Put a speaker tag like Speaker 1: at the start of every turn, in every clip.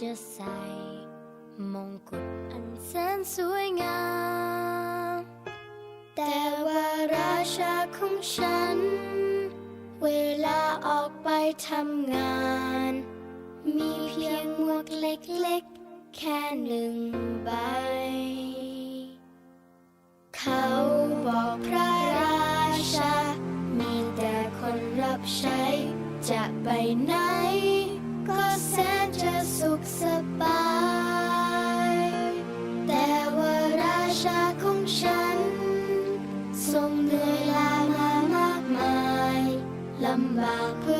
Speaker 1: จะใส่มงกุฎอันแสนสวยงาม แต่ว่าราชาของฉัน เวลาออกไปทำงาน มีเพียงหมวกเล็กๆ แค่หนึ่งใบ เขาบอกพระราชา มีแต่คนรับใช้ จะไปไหนก็แส สุขสบาย แต่ว่าราชาของฉัน ทรงเหนื่อยล้ามามากมายลำบากเพื่อ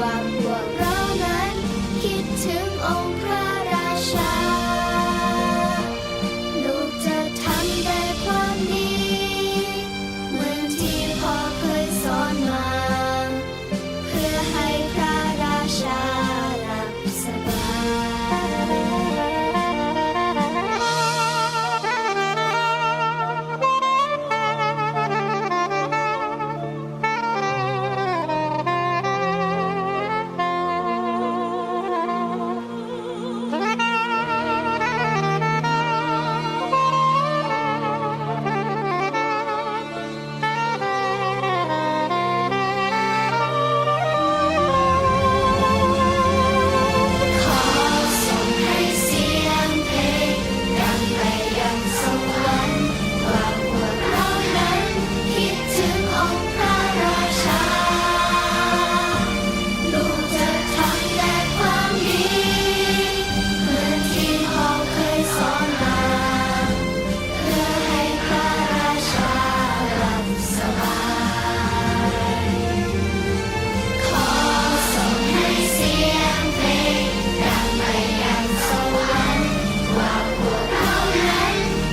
Speaker 1: Blanco.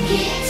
Speaker 1: Yeah.